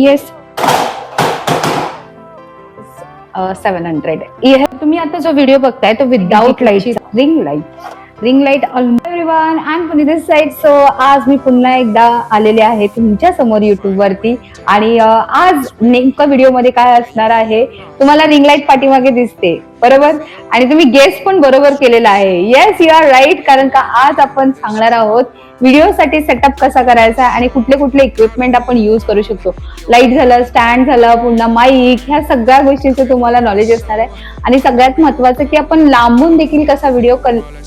Yes सेवन hundred तुम्ही आता जो व्हिडिओ बघताय तो without light ring light ring light everyone and Pune side so आज मी पुन्हा एकदा आलेले आहे तुमच्यासमोर युट्यूब वरती. आणि अं, आज नेमकं व्हिडिओमध्ये काय असणार आहे तुम्हाला रिंग लाइट पाठीमागे दिसते. बरोबर? आणि तुम्ही गेस पण बरोबर केलेला आहे. येस यू आर राईट कारण का आज आपण सांगणार आहोत व्हिडिओसाठी सेटअप कसा करायचा आणि कुठले कुठले इक्विपमेंट आपण युज करू शकतो? लाइट झालं स्टँड झालं पुन्हा माईक ह्या सगळ्या गोष्टींचं तुम्हाला नॉलेज असणार आहे. आणि सगळ्यात महत्वाचं की आपण लांबून देखील कसा व्हिडिओ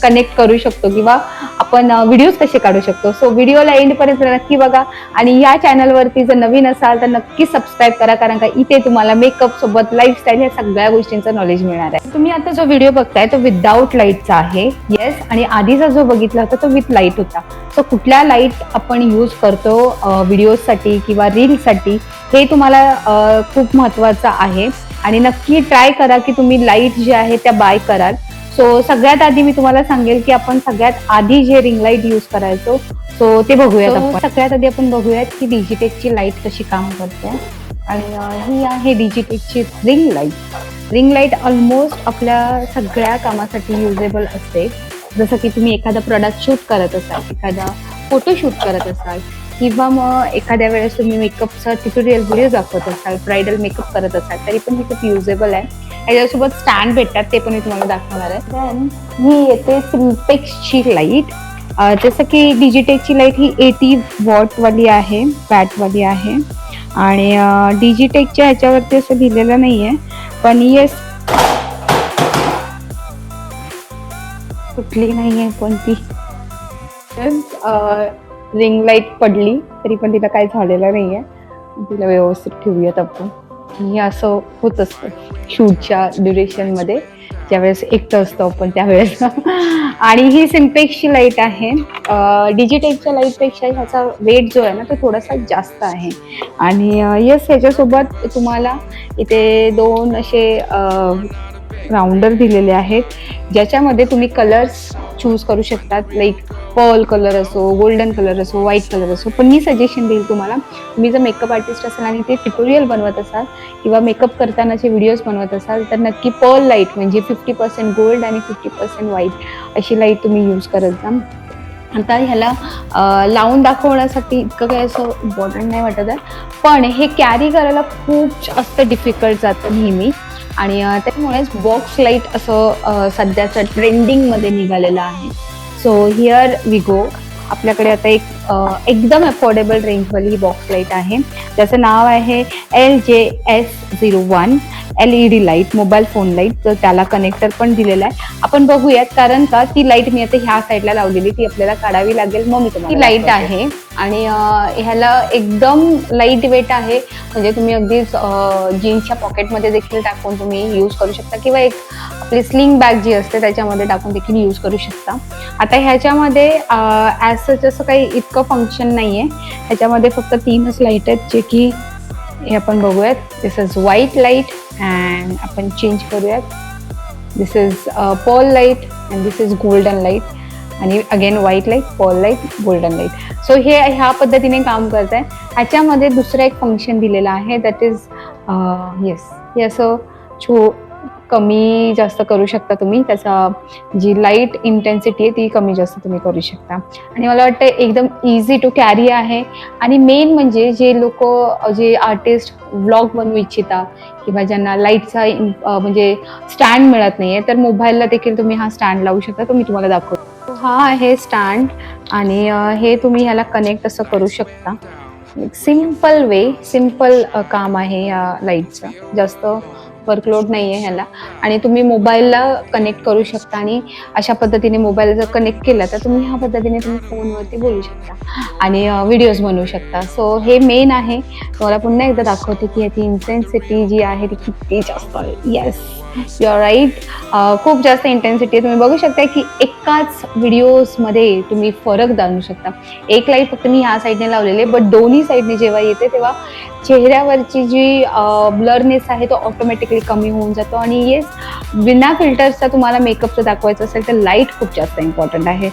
कनेक्ट करू शकतो किंवा आपण व्हिडिओज कसे काढू शकतो? सो व्हिडिओला एंडपर्यंत नक्की बघा. आणि या चॅनलवरती जर नवीन असाल तर नक्की सबस्क्राईब करा कारण का इथे तुम्हाला मेकअप सोबत लाईफस्टाईल ह्या सगळ्या गोष्टींचं नॉलेज मिळणार आहे. तुम्ही आता जो व्हिडिओ बघताय तो विदाउट लाईटचा आहे. येस आणि आधीचा जो बघितला होता तो विथ लाइट होता. सो कुठल्या लाइट आपण यूज करतो व्हिडिओसाठी किंवा रीलसाठी हे तुम्हाला खूप महत्वाचं आहे. आणि नक्की ट्राय करा की तुम्ही लाइट जे आहे त्या बाय कराल. सो सगळ्यात आधी मी तुम्हाला सांगेल की आपण सगळ्यात आधी जे रिंग लाइट यूज करायचो सो ते बघूयात आपण. सगळ्यात आधी आपण बघूयात की डिजिटेकची लाइट कशी काम करते. आणि ही आहे डिजिटेकची ring light ring light almost आपल्या सगळ्या कामासाठी युजेबल असते. जसं की तुम्ही एखादा प्रोडक्ट शूट करत असाल एखादा फोटो शूट करत असाल किंवा मग एखाद्या वेळेस तुम्ही मेकअपचा ट्युटोरियल व्हिडिओ दाखवत असाल ब्रायडल मेकअप करत असाल तरी पण हे खूप युजेबल आहे. याच्यासोबत स्टँड भेटतात ते पण मी तुम्हाला दाखवणार आहे. देन ही येते सिम्पेक्सची लाइट जसं की डिजिटेकची लाइट ही एटी वॉटवाली आहे वॅटवाली आहे. आणि डिजिटेकच्या ह्याच्यावरती असं लिहिलेलं नाही आहे पण येस कुठली नाही आहे कोणती रिंग लाइट पडली तरी पण तिला काही झालेलं नाही आहे तिला व्यवस्थित ठेवूयात आपण. हे असं होत असतं. शूटच्या ड्युरेशनमध्ये ज्यावेळेस एकटं असतो आपण त्यावेळेस. आणि ही सिम्पेक्सची लाइट आहे. डिजिटेकच्या लाईटपेक्षा ह्याचा वेट जो आहे ना तो थोडासा जास्त आहे. आणि येस ह्याच्यासोबत तुम्हाला इथे दोन असे राऊंडर दिलेले आहेत. ज्याच्यामध्ये तुम्ही कलर्स चूज करू शकतात. लाईक पर्ल कलर असो गोल्डन कलर असो व्हाईट कलर असो पण मी सजेशन देईल तुम्हाला तुम्ही जर मेकअप आर्टिस्ट असाल आणि ते ट्युटोरियल बनवत असाल किंवा मेकअप करतानाचे व्हिडिओज बनवत असाल तर नक्की पर्ल लाइट म्हणजे फिफ्टी पर्सेंट गोल्ड आणि फिफ्टी पर्सेंट व्हाईट अशी लाइट तुम्ही यूज करत जा. आता ह्याला लावून दाखवण्यासाठी इतकं काही असं इम्पॉर्टंट नाही वाटत आहे पण हे कॅरी करायला खूप जास्त डिफिकल्ट जातं नेहमी. आणि त्यामुळेच बॉक्स लाइट असं सध्याचं ट्रेंडिंगमध्ये निघालेलं आहे. सो हिअर वी गो आपल्याकडे आता एक एकदम अफोर्डेबल रेंजवाली ही बॉक्स लाइट आहे. ज्याचं नाव आहे L J S zero one E D light mobile phone light तर त्याला कनेक्टर पण दिलेला आहे. आपण बघूयात कारण का ती लाइट मी आता ह्या साईडला लावलेली ती आपल्याला काढावी लागेल. मग मी ती लाइट आहे आणि ह्याला एकदम लाइट वेट आहे. म्हणजे तुम्ही अगदीच जीन्सच्या पॉकेटमध्ये देखील टाकून तुम्ही यूज करू शकता. किंवा एक आपली स्लिंग बॅग जी असते त्याच्यामध्ये टाकून देखील यूज करू शकता. आता ह्याच्यामध्ये ॲज सच असं काही इतकं फंक्शन नाही आहे ह्याच्यामध्ये फक्त तीनच लाइट आहेत जे की हे आपण बघूयात. This is white light and आपण चेंज करूयात. This is pearl light and this is golden light आणि again white light pearl light golden light so हे ह्या पद्धतीने काम करत आहे ह्याच्यामध्ये दुसरं एक फंक्शन दिलेलं आहे. दॅट इज येस हे असं छो कमी जास्त करू शकता तुम्ही. त्याचा जी लाइट इंटेन्सिटी आहे ती कमी जास्त तुम्ही करू शकता. आणि मला वाटतं एकदम इझी टू कॅरी आहे. आणि मेन म्हणजे जे लोक जे आर्टिस्ट व्लॉग बनवू इच्छिता किंवा ज्यांना लाईटचा म्हणजे स्टँड मिळत नाहीये तर मोबाईलला देखील तुम्ही हा स्टँड लावू शकता. तो मी तुम्हाला दाखवतो. हा आहे स्टँड आणि हे तुम्ही ह्याला कनेक्ट असं करू शकता. सिंपल वे सिंपल काम आहे या लाईटचं जास्त वर्कलोड नाही आहे ह्याला. आणि तुम्ही मोबाईलला कनेक्ट करू शकता आणि अशा पद्धतीने मोबाईल जर कनेक्ट केला तर तुम्ही ह्या पद्धतीने तुम्ही फोनवरती बोलू शकता आणि व्हिडिओज बनवू शकता. सो हे मेन आहे. तुम्हाला पुन्हा एकदा दाखवते की याची इंटेन्सिटी जी आहे ती किती जास्त आहे. येस युअर आर राईट खूप जास्त इंटेन्सिटी आहे. तुम्ही बघू शकता की एकाच व्हिडिओजमध्ये तुम्ही फरक जाणू शकता. एक लाइट फक्त मी ह्या साईडने लावलेले बट दोन्ही साईडने जेव्हा येते तेव्हा चेहऱ्यावरची जी uh, ब्लरनेस आहे तो ऑटोमॅटिकली कमी होऊन जातो. आणि येस बिना फिल्टर्सचा तुम्हाला मेकअपचं दाखवायचं असेल तर लाइट खूप जास्त इम्पॉर्टंट आहे.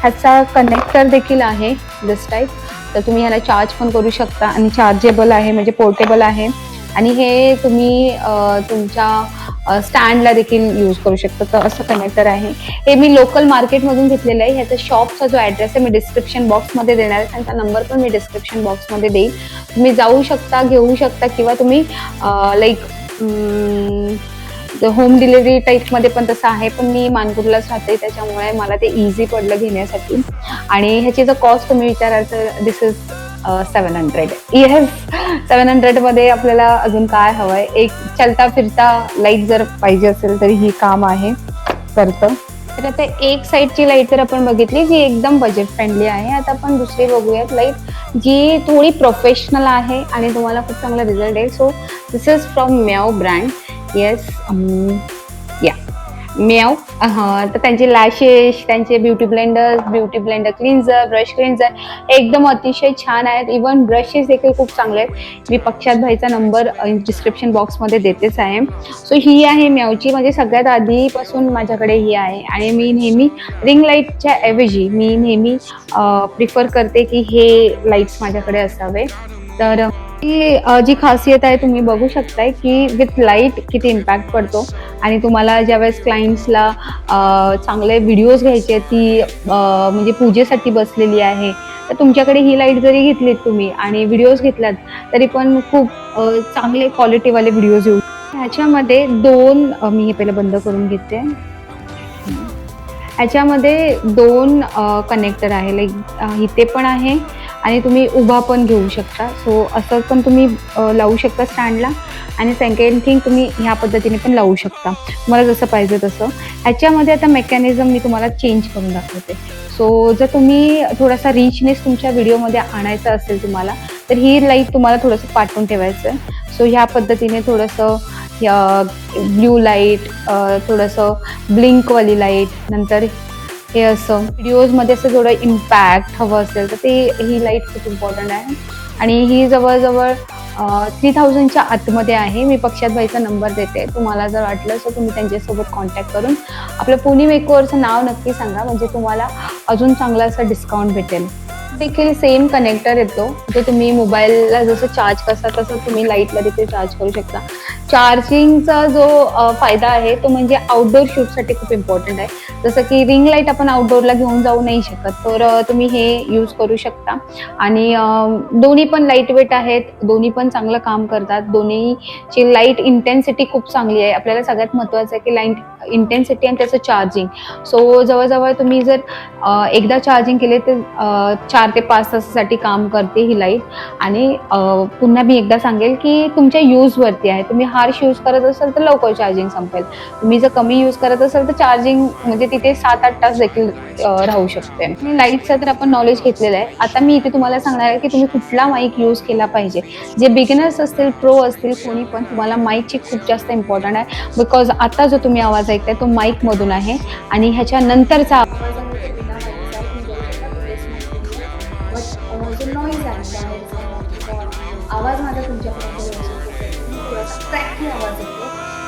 ह्याचा कनेक्टर देखील आहे दिस टाईप तर तुम्ही ह्याला चार्ज पण करू शकता. आणि चार्जेबल आहे म्हणजे पोर्टेबल आहे. आणि हे तुम्ही uh, तुमच्या स्टँडला देखील यूज करू शकतो. तर असं कनेक्टर आहे. हे मी लोकल मार्केटमधून घेतलेलं आहे. ह्याचा शॉपचा जो ॲड्रेस आहे मी डिस्क्रिप्शन बॉक्समध्ये देणार आहे. त्यांचा नंबर पण मी डिस्क्रिप्शन बॉक्समध्ये देईल तुम्ही जाऊ शकता घेऊ शकता किंवा तुम्ही लाईक होम डिलिव्हरी टाईपमध्ये पण तसं आहे. पण मी मानपूरलाच राहते. त्याच्यामुळे मला ते इझी पडलं घेण्यासाठी. आणि ह्याची जर कॉस्ट तुम्ही विचाराल तर this is seven hundred yes seven हंड्रेडमध्ये आपल्याला अजून काय हवं आहे एक चलता फिरता लाइट जर पाहिजे असेल तरी ही काम आहे. करतं. तर आता एक साईडची लाइट जर आपण बघितली जी एकदम बजेट फ्रेंडली आहे आता आपण दुसरी बघूयात लाइट जी थोडी प्रोफेशनल आहे आणि तुम्हाला खूप चांगला रिझल्ट आहे so this is from Meow brand yes Meow तर त्यांचे लॅशेस त्यांचे beauty blender beauty blender cleanser brush cleanser एकदम अतिशय छान आहेत. इवन ब्रशेस देखील खूप चांगले आहेत. मी पक्षात भाईचा नंबर डिस्क्रिप्शन बॉक्समध्ये देतेच आहे. सो ही आहे म्यावची म्हणजे सगळ्यात आधीपासून माझ्याकडे ही आहे. आणि मी नेहमी रिंग लाईटच्या ऐवजी मी नेहमी प्रिफर करते की हे लाईट्स माझ्याकडे असावे. तर ही जी खासियत आहे तुम्ही बघू शकताय की विथ लाइट किती इम्पॅक्ट पडतो. आणि तुम्हाला ज्यावेळेस क्लायंट्सला चांगले व्हिडिओज घ्यायचे आहेत, ती म्हणजे पूजेसाठी बसलेली आहे तर तुमच्याकडे ही लाइट जरी घेतलीत तुम्ही आणि व्हिडिओज घेतलात तरी पण खूप चांगले क्वालिटीवाले व्हिडिओज येऊ. ह्याच्यामध्ये दोन मी हे पहिलं बंद करून घेते. ह्याच्यामध्ये दोन कनेक्टर आहे लाईक इथे पण आहे आणि तुम्ही उभा पण घेऊ शकता. सो असं पण तुम्ही लावू शकता स्टँडला आणि सेकंड थिंग तुम्ही ह्या पद्धतीने पण लावू शकता. तुम्हाला जसं पाहिजे तसं. ह्याच्यामध्ये आता मेकॅनिझम मी तुम्हाला चेंज करून दाखवते. सो जर तुम्ही थोडासा रिचनेस तुमच्या व्हिडिओमध्ये आणायचा असेल तुम्हाला तर ही लाइट तुम्हाला थोडंसं पाठवून ठेवायचं आहे सो ह्या पद्धतीने थोडंसं ब्ल्यू लाइट थोडंसं ब्लिंकवाली लाइट नंतर हे असं व्हिडिओजमध्ये असं थोडं इम्पॅक्ट हवं असेल तर ते ही लाइट खूप इम्पॉर्टंट आहे. आणि ही जवळजवळ थ्री थाउजंडच्या आतमध्ये आहे. मी पक्षात भाईचा नंबर देते. तुम्हाला जर वाटलं तर तुम्ही त्यांच्यासोबत कॉन्टॅक्ट करून आपलं पुणे मेकोवरचं नाव नक्की सांगा. म्हणजे तुम्हाला अजून चांगला असं डिस्काउंट भेटेल. देखील सेम कनेक्टर येतो. जो तुम्ही मोबाईलला जसं चार्ज करता तसं तुम्ही लाईटला देखील चार्ज करू शकता. चार्जिंगचा जो फायदा आहे तो म्हणजे आउटडोर शूटसाठी खूप इम्पॉर्टंट आहे. जसं की रिंग लाइट आपण आउटडोअरला घेऊन जाऊ नाही शकत तर तुम्ही हे यूज करू शकता. आणि दोन्ही पण लाइट वेट आहेत दोन्ही पण चांगलं काम करतात. दोन्हीची लाइट इंटेन्सिटी खूप चांगली आहे. आपल्याला सगळ्यात महत्त्वाचं आहे की लाइट इंटेन्सिटी आणि त्याचं चार्जिंग सो जवळजवळ तुम्ही जर एकदा चार्जिंग केले तर चार ते पाच तासासाठी काम करते ही लाइट आणि पुन्हा मी एकदा सांगेल की तुमच्या यूजवरती आहे. तुम्ही हा हार्श यूज करत असाल तर लवकर चार्जिंग संपेल. तुम्ही जर कमी यूज करत असाल तर चार्जिंग म्हणजे तिथे सात आठ तास देखील राहू शकते. आणि लाईटचं तर आपण नॉलेज घेतलेलं आहे. आता मी इथे तुम्हाला सांगणार आहे की तुम्ही कुठला माईक यूज केला पाहिजे. जे बिगिनर्स असतील प्रो असतील कोणी पण तुम्हाला माईकची खूप जास्त इम्पॉर्टंट आहे. बिकॉज आता जो तुम्ही आवाज ऐकताय तो माईकमधून आहे. आणि ह्याच्यानंतरचा आवाज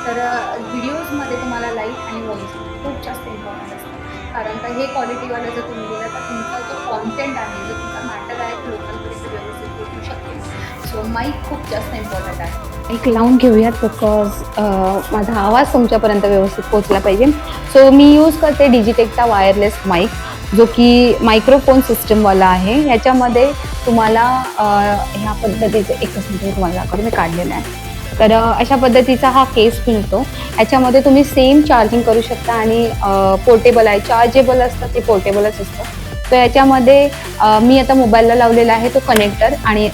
तर व्हिडिओजमध्ये तुम्हाला लाइट आणि व्हॉइस खूप जास्त इम्पॉर्टंट असतं कारण का हे क्वालिटीवाला जर तुम्ही दिलं तर तुमचा जो कॉन्टेंट आहे जो तुमचा नाटक आहे तो लोकांपर्यंत व्यवस्थित पोहोचू शकेल सो माईक खूप जास्त इम्पॉर्टंट आहे. एक लावून घेऊयात बिकॉज माझा आवाज तुमच्यापर्यंत व्यवस्थित पोहोचला पाहिजे. सो मी यूज करते डिजिटेकचा वायरलेस माईक जो की मायक्रोफोन सिस्टमवाला आहे. ह्याच्यामध्ये तुम्हाला ह्या पद्धतीचं एकच मिनिट तुम्हाला दाखवते मी काढलेलं आहे. तर अशा पद्धतीचा हा केस मिळतो. ह्याच्यामध्ये तुम्ही सेम चार्जिंग करू शकता आणि पोर्टेबल आहे. चार्जेबल असतं ते पोर्टेबलच असतं. तर याच्यामध्ये मी आता मोबाईलला लावलेला आहे तो कनेक्टर आणि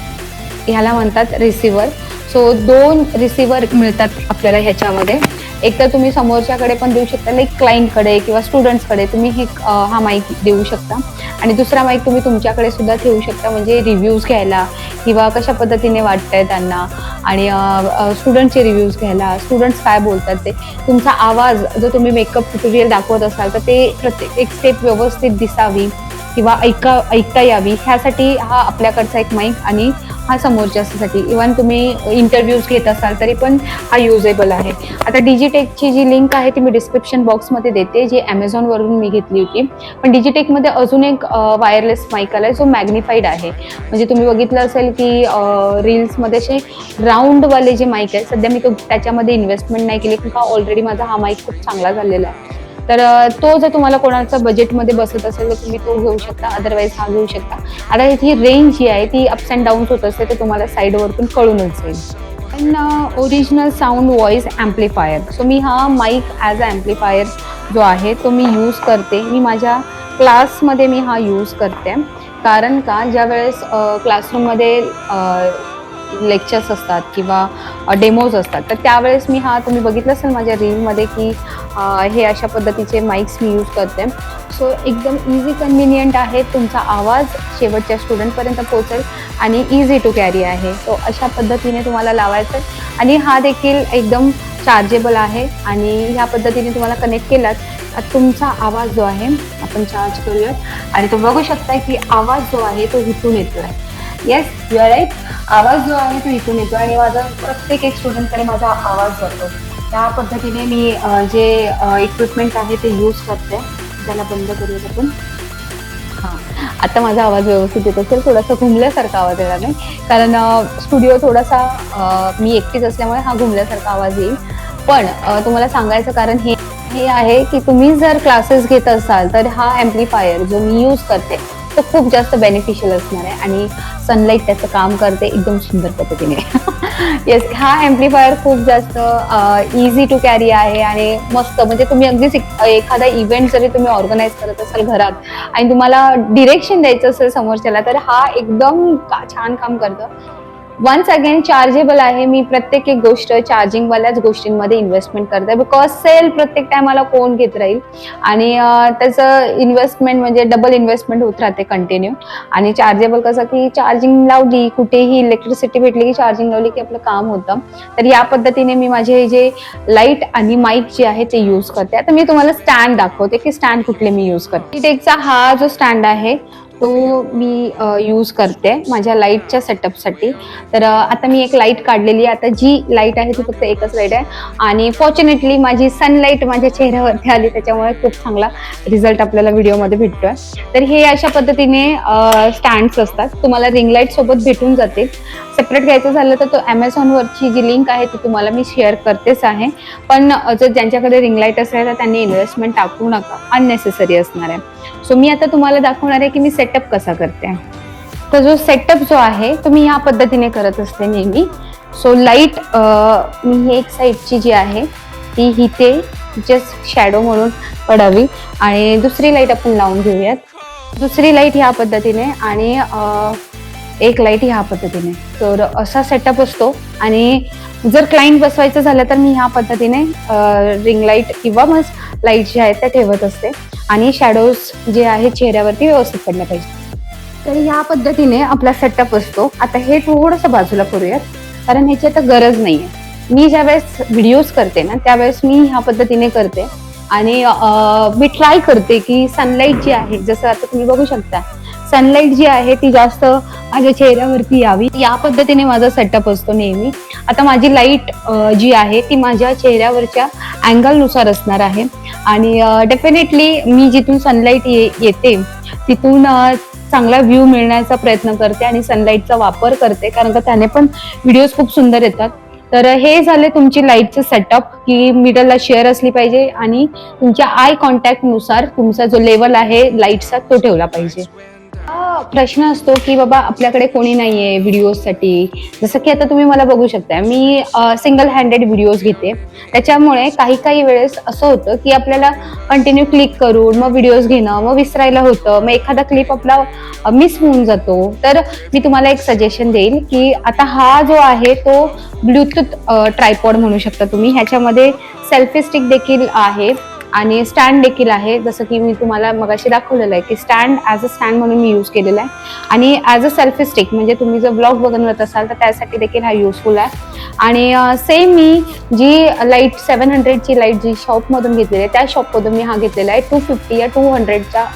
ह्याला म्हणतात रिसिवर सो दोन रिसिवर मिळतात आपल्याला ह्याच्यामध्ये. एक तर तुम्ही समोरच्याकडे पण देऊ शकता लाईक क्लायंटकडे किंवा स्टुडंट्सकडे तुम्ही हे हा माईक देऊ शकता. आणि दुसरा माईक तुम्ही तुमच्याकडे सुद्धा ठेवू शकता म्हणजे रिव्ह्यूज घ्यायला किंवा कशा पद्धतीने वाटत आहे त्यांना. आणि स्टुडंटचे रिव्ह्यूज घ्यायला स्टुडंट्स काय बोलतात ते. तुमचा आवाज जो तुम्ही मेकअप ट्युटोरियल दाखवत असाल तर ते प्रत्येक एक स्टेप व्यवस्थित दिसावी किंवा ऐका ऐकता यावी. ह्यासाठी हा आपल्याकडचा एक माईक आणि हा समोरच्यासाठी इवन तुम्ही इंटरव्ह्यूज घेत असाल तरी पण हा युजेबल आहे. आता डिजिटेकची जी लिंक आहे ती मी डिस्क्रिप्शन बॉक्समध्ये देते जी ॲमेझॉनवरून मी घेतली होती. पण डिजिटेकमध्ये अजून एक वायरलेस माईक आला आहे जो मॅग्निफाईड आहे. म्हणजे तुम्ही बघितलं असेल की रील्समध्ये असे राऊंडवाले जे माईक आहे सध्या मी तो त्याच्यामध्ये इन्व्हेस्टमेंट नाही केली कारण का ऑलरेडी माझा हा माईक खूप चांगला झालेला आहे. तर तो जर तुम्हाला कोणाचा बजेटमध्ये बसत असेल तर तुम्ही तो घेऊ शकता. अदरवाईज हा घेऊ शकता. आता ही रेंज जी आहे ती अप्स अँड डाऊन्स होत असते तर तुम्हाला साईडवरतून कळूनच जाईल. पण original sound voice amplifier so मी हा माईक ॲज अ ॲम्प्लिफायर जो आहे तो मी यूज करते. मी माझ्या क्लासमध्ये मी हा यूज करते. कारण का? ज्या वेळेस क्लासरूममध्ये लेक्चर्स असतात किंवा डेमोज असतात. तर त्यावेळेस मी हा तुम्ही बघितलं असेल माझ्या रीलमध्ये की हे अशा पद्धतीचे माईक्स मी यूज करते. सो एकदम इझी कन्व्हिनियंट आहे. तुमचा आवाज शेवटच्या स्टुडंटपर्यंत पोहोचेल आणि इझी टू कॅरी आहे. सो अशा पद्धतीने तुम्हाला लावायचं आहे आणि हा देखील एकदम चार्जेबल आहे. आणि ह्या पद्धतीने तुम्हाला कनेक्ट केलात तुमचा आवाज जो आहे आपण चार्ज करूयात. आणि तो बघू शकता की आवाज जो आहे तो इथून येतो आहे येस यू आर राईट आवाज जो आहे तो इथून येतो आणि माझा प्रत्येक एक स्टुडंटकडे माझा आवाज जातो. त्या पद्धतीने मी जे इक्विपमेंट आहे ते यूज करते. त्याला बंद करूयात आपण. हां. आता माझा आवाज व्यवस्थित येत असेल थोडासा घुमल्यासारखा आवाज येणार नाही. कारण स्टुडिओ थोडासा मी एकटीच असल्यामुळे हा घुमल्यासारखा आवाज येईल. पण तुम्हाला सांगायचं कारण हे हे आहे की तुम्ही जर क्लासेस घेत असाल तर हा ॲम्प्लिफायर जो मी यूज करते तो खूप जास्त बेनिफिशियल असणार आहे आणि सनलाईट त्याचं काम करते एकदम सुंदर पद्धतीने. येस हा ॲम्प्लिफायर खूप जास्त इझी टू कॅरी आहे आणि मस्त. म्हणजे तुम्ही अगदीच एखादा इव्हेंट जरी तुम्ही ऑर्गनाईज करत असाल घरात आणि तुम्हाला डिरेक्शन द्यायचं असेल समोरच्याला तर हा एकदम छान काम करतं. वन्स अगेन चार्जेबल आहे. मी प्रत्येक एक गोष्ट चार्जिंगवाल्याच गोष्टींमध्ये इन्व्हेस्टमेंट करते. बिकॉज सेल प्रत्येक टायमाला कोण घेत राहील? आणि त्याचं इन्व्हेस्टमेंट म्हणजे डबल इन्व्हेस्टमेंट होत राहते कंटिन्यू आणि चार्जेबल कसं की चार्जिंग लावली कुठेही इलेक्ट्रिसिटी भेटली की चार्जिंग लावली की आपलं काम होतं. तर या पद्धतीने मी माझे जे लाइट आणि माईक जे आहे ते यूज करते. आता मी तुम्हाला स्टँड दाखवते की स्टँड कुठले मी यूज करते. टेकचा हा जो स्टँड आहे तो मी यूज करते माझ्या लाईटच्या सेटअपसाठी तर आता मी एक लाइट काढलेली आहे. आता जी लाइट आहे ती फक्त एकच लाइट आहे. आणि फॉर्च्युनेटली माझी सनलाईट माझ्या चेहऱ्यावरती आली त्याच्यामुळे खूप चांगला रिझल्ट आपल्याला व्हिडिओमध्ये भेटतोय. तर हे अशा पद्धतीने स्टँड्स असतात. तुम्हाला रिंग लाइट सोबत भेटून जातील. सेपरेट घ्यायचं झालं तर तो ॲमेझॉनवरची जी लिंक आहे ती तुम्हाला मी शेअर करतेच आहे. पण जर ज्यांच्याकडे रिंग लाइट असेल तर त्यांनी इन्व्हेस्टमेंट टाकू नका. अननेसेसरी असणार आहे. सो मी आता तुम्हाला दाखवणार आहे की मी सेटअप कसा करते. तर जो सेटअप जो आहे तो मी ह्या पद्धतीने करत असते नेहमी. सो लाइट मी ही एक साईडची जी आहे ती हिते जस्ट शॅडो म्हणून पडावी. आणि दुसरी लाइट आपण लावून घेऊयात. दुसरी लाइट ह्या पद्धतीने आणि एक लाइट ह्या पद्धतीने. तर असा सेटअप असतो. आणि जर क्लाइंट बसवायचं झालं तर मी ह्या पद्धतीने रिंग लाइट किंवा मग लाइट जे आहेत त्या ठेवत असते. आणि शॅडोज जे आहे चेहऱ्यावरती व्यवस्थित पडल्या पाहिजे तर ह्या पद्धतीने आपला सेटअप असतो. आता हे थोडंसं बाजूला करूयात कारण ह्याची आता गरज नाही आहे मी ज्यावेळेस व्हिडिओज करते ना त्यावेळेस मी ह्या पद्धतीने करते. आणि मी ट्राय करते की सनलाईट जी आहे जसं आता तुम्ही बघू शकता सनलाईट जी आहे ती जास्त माझ्या चेहऱ्यावरती यावी. या पद्धतीने माझा सेटअप असतो नेहमी. आता माझी लाइट जी आहे ती माझ्या चेहऱ्यावरच्या अँगलनुसार असणार आहे. आणि डेफिनेटली मी जिथून सनलाईट ये येते तिथून चांगला व्ह्यू मिळण्याचा प्रयत्न करते आणि सनलाईटचा वापर करते. कारण का त्याने पण व्हिडिओज खूप सुंदर येतात. तर हे झाले तुमची लाईटचं सेटअप की मिडलला शेअर असली पाहिजे आणि तुमच्या आय कॉन्टॅक्टनुसार तुमचा जो लेवल आहे लाईटचा तो ठेवला पाहिजे. प्रश्न असतो की बाबा आपल्याकडे कोणी नाहीये व्हिडिओसाठी जसं की आता तुम्ही मला बघू शकता मी सिंगल हँडेड व्हिडिओज घेते. त्याच्यामुळे काही काही वेळेस असं होतं की आपल्याला कंटिन्यू क्लिक करून मग व्हिडिओज घेणं मग विसरायला होतं मग एखादा क्लिप आपला मिस होऊन जातो. तर मी तुम्हाला एक सजेशन देईल की आता हा जो आहे तो ब्लूटूथ ट्रायपॉड म्हणू शकता तुम्ही. ह्याच्यामध्ये सेल्फी स्टिक देखील आहे. आणि स्टँड देखील आहे. जसं की मी तुम्हाला मगाशी दाखवलेलं आहे की स्टँड ॲज अ स्टँड म्हणून मी यूज केलेला आहे. आणि ॲज अ सेल्फी स्टिक म्हणजे तुम्ही जर ब्लॉग बनवत असाल तर त्यासाठी देखील हा युजफुल आहे. आणि सेम मी जी लाइट सेवन हंड्रेडची लाइट जी शॉपमधून घेतलेली आहे त्या शॉपमधून मी हा घेतलेला आहे. टू फिफ्टी या टू हंड्रेडच्या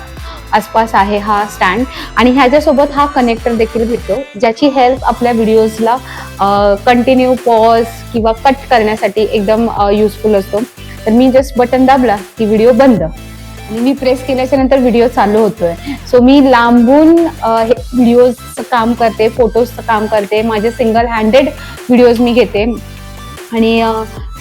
आसपास आहे हा स्टँड आणि ह्याच्यासोबत हा कनेक्टर देखील भेटतो ज्याची हेल्प आपल्या व्हिडिओजला कंटिन्यू पॉज किंवा कट करण्यासाठी एकदम युजफुल असतो. तर मी जस्ट बटन दाबला की व्हिडिओ बंद. आणि मी प्रेस केल्याच्यानंतर व्हिडिओ चालू होतोय. सो मी लांबून अ, हे व्हिडिओजचं काम करते फोटोजचं काम करते. माझे सिंगल हँडेड व्हिडिओज मी घेते. आणि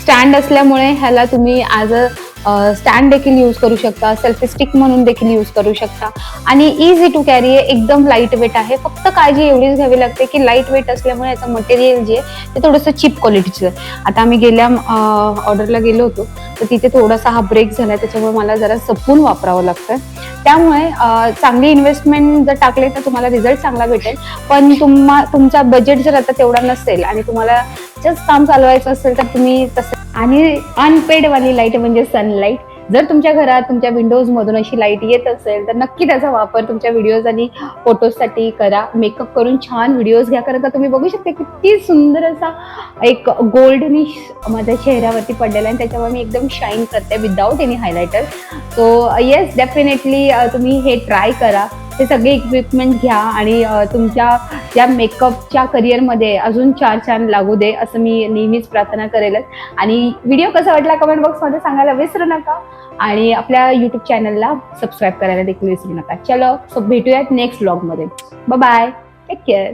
स्टँड असल्यामुळे ह्याला तुम्ही ॲज अ स्टँड देखील यूज करू शकता सेल्फी स्टिक म्हणून देखील यूज करू शकता. आणि इझी टू कॅरी आहे एकदम लाइट वेट आहे. फक्त काळजी एवढीच घ्यावी लागते की लाइट वेट असल्यामुळे याचं मटेरियल जे आहे ते थोडंसं चिप क्वालिटीचं आहे. आता आम्ही गेल्या ऑर्डरला गेलो होतो तर तिथे थोडासा हा ब्रेक झाला त्याच्यामुळे मला जरा जपून वापरावं लागतं त्यामुळे चांगली इन्व्हेस्टमेंट जर टाकले तर तुम्हाला रिझल्ट चांगला भेटेल. पण तुम्हा तुमचा बजेट जर आता तेवढा नसेल आणि तुम्हाला जस्ट काम चालवायचं असेल तर तुम्ही तसं आणि अनपेडवाली लाइट म्हणजे सनलाईट जर तुमच्या घरात तुमच्या विंडोजमधून अशी लाइट येत असेल तर नक्की त्याचा वापर तुमच्या व्हिडिओज आणि फोटोजसाठी करा. मेकअप करून छान व्हिडिओज घ्या. कारण का तुम्ही बघू शकता किती सुंदर असा एक गोल्डनिश माझ्या चेहऱ्यावरती पडलेला आहे. आणि त्याच्यावर मी एकदम शाईन करते without any highlighter so yes definitely तुम्ही हे ट्राय करा. हे सगळे इक्विपमेंट घ्या आणि तुमच्या या मेकअपच्या करिअरमध्ये अजून चार छान लागू दे असं मी नेहमीच प्रार्थना करेलच. आणि व्हिडिओ कसा वाटला कमेंट बॉक्समध्ये सांगायला विसरू नका. आणि आपल्या यूट्यूब चॅनलला सबस्क्राईब करायला देखील विसरू नका. चलो सो भेटूयात नेक्स्ट ब्लॉगमध्ये बाय टेक केअर